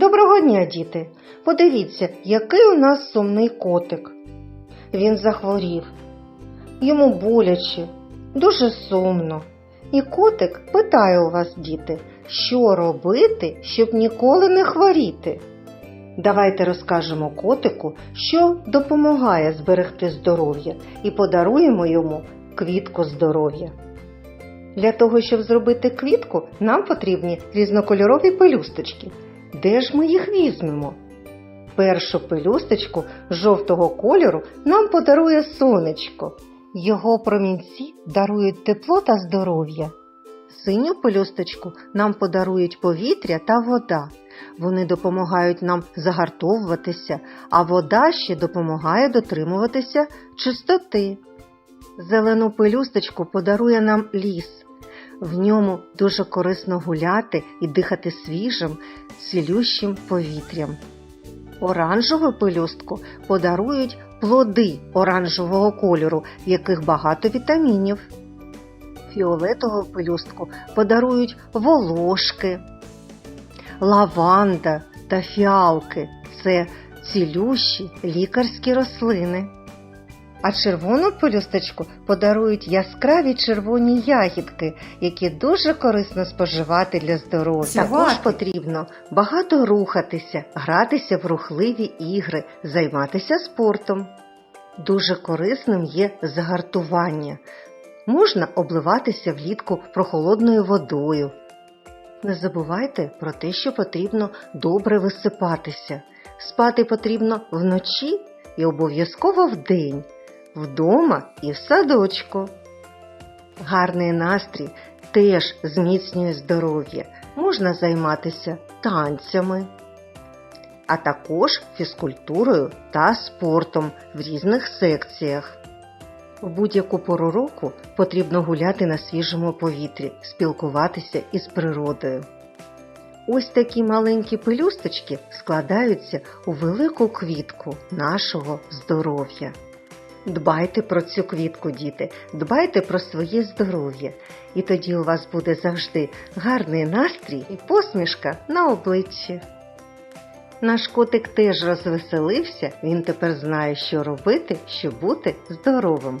Доброго дня, діти! Подивіться, який у нас сумний котик. Він захворів. Йому боляче, дуже сумно. І котик питає у вас, діти, що робити, щоб ніколи не хворіти. Давайте розкажемо котику, що допомагає зберегти здоров'я, і подаруємо йому квітку здоров'я. Для того, щоб зробити квітку, нам потрібні різнокольорові пелюсточки. Де ж ми їх візьмемо? Першу пелюсточку жовтого кольору нам подарує сонечко. Його промінці дарують тепло та здоров'я. Синю пелюсточку нам подарують повітря та вода. Вони допомагають нам загартовуватися, а вода ще допомагає дотримуватися чистоти. Зелену пелюсточку подарує нам ліс. В ньому дуже корисно гуляти і дихати свіжим, цілющим повітрям. Оранжеву пелюстку подарують плоди оранжевого кольору, в яких багато вітамінів. Фіолетову пелюстку подарують волошки, лаванда та фіалки це цілющі лікарські рослини. А червону пелюсточку подарують яскраві червоні ягідки, які дуже корисно споживати для здоров'я. Також потрібно багато рухатися, гратися в рухливі ігри, займатися спортом. Дуже корисним є загартування. Можна обливатися влітку прохолодною водою. Не забувайте про те, що потрібно добре висипатися. Спати потрібно вночі і обов'язково вдень, вдома і в садочку. Гарний настрій теж зміцнює здоров'я. Можна займатися танцями, а також фізкультурою та спортом в різних секціях. В будь-яку пору року потрібно гуляти на свіжому повітрі, спілкуватися із природою. Ось такі маленькі пелюсточки складаються у велику квітку нашого здоров'я. Дбайте про цю квітку, діти, дбайте про своє здоров'я, і тоді у вас буде завжди гарний настрій і посмішка на обличчі. Наш котик теж розвеселився, він тепер знає, що робити, щоб бути здоровим.